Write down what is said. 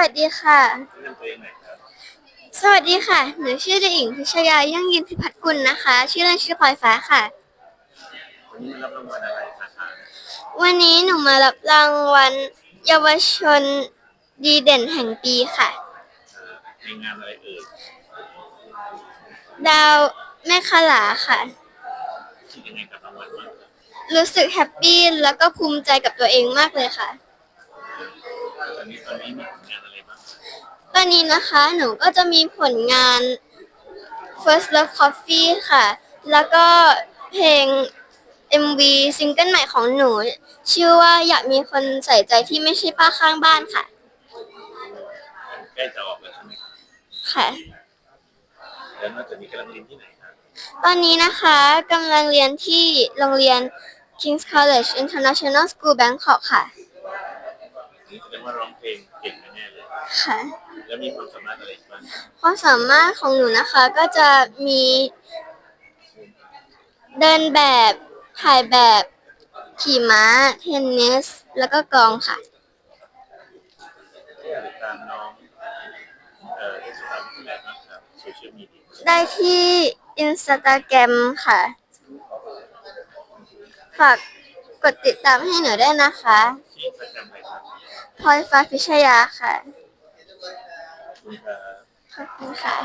วัสดีค่ะ แนะนำตัวเองหน่อยครับสวัสดีค่ะ หนูชื่อเด็กหญิงพิชยายั่งยืนพิพัฒน์กุลนะคะ ชื่อเล่นชื่อพลอยฟ้าค่ะ วันนี้มารับรางวัลอะไรสาขาวันนี้หนูมารับรางวัลเยาวชนดีเด่นแห่งปีค่ะเอ่อในงานอะไรเอ่ยดาวแม่ขลาค่ะคิดยังไงกับรางวัลบ้างครับรู้สึกแฮปปี้แล้วก็ภูมิใจกับตัวเองมากเลยค่ะ ตอนนี้ตอนนี้มีผลงานอะไรบ้างครับตอนนี้นะคะหนูก็จะมีผลงาน First Love Coffee ค่ะ แล้วก็เพลง MV ซิงเกิลใหม่ของหนู ชื่อว่าอยากมีคนใส่ใจที่ไม่ใช่ป้าข้างบ้านค่ะ ใกล้จะออกแล้วใช่ไหมครับค่ะ แล้วนอกจากนี้กำลังเรียนที่ไหนครับตอนนี้นะคะกำลังเรียนที่โรงเรียน King's College International School Bangkok ค่ะ นี่แสดงว่าร้องเพลงเก่งแน่ๆเลย ค่ะ แล้วมีความสามารถอะไรอีกบ้างความสามารถของหนูนะคะก็จะมีเดินแบบ ถ่ายแบบ ขี่ม้า เทนนิส แล้วก็กลองค่ะ ติดตามน้องเอ่อติดตามที่ไหนบ้างครับโซเชียลมีเดียได้ที่อินสตาแกรมค่ะ ฝากกดติดตามให้หนูด้วยนะคะ พระจำอะไรครับพลอยฟ้าพิชยาค่ะคุณครับขอบคุณค่ะ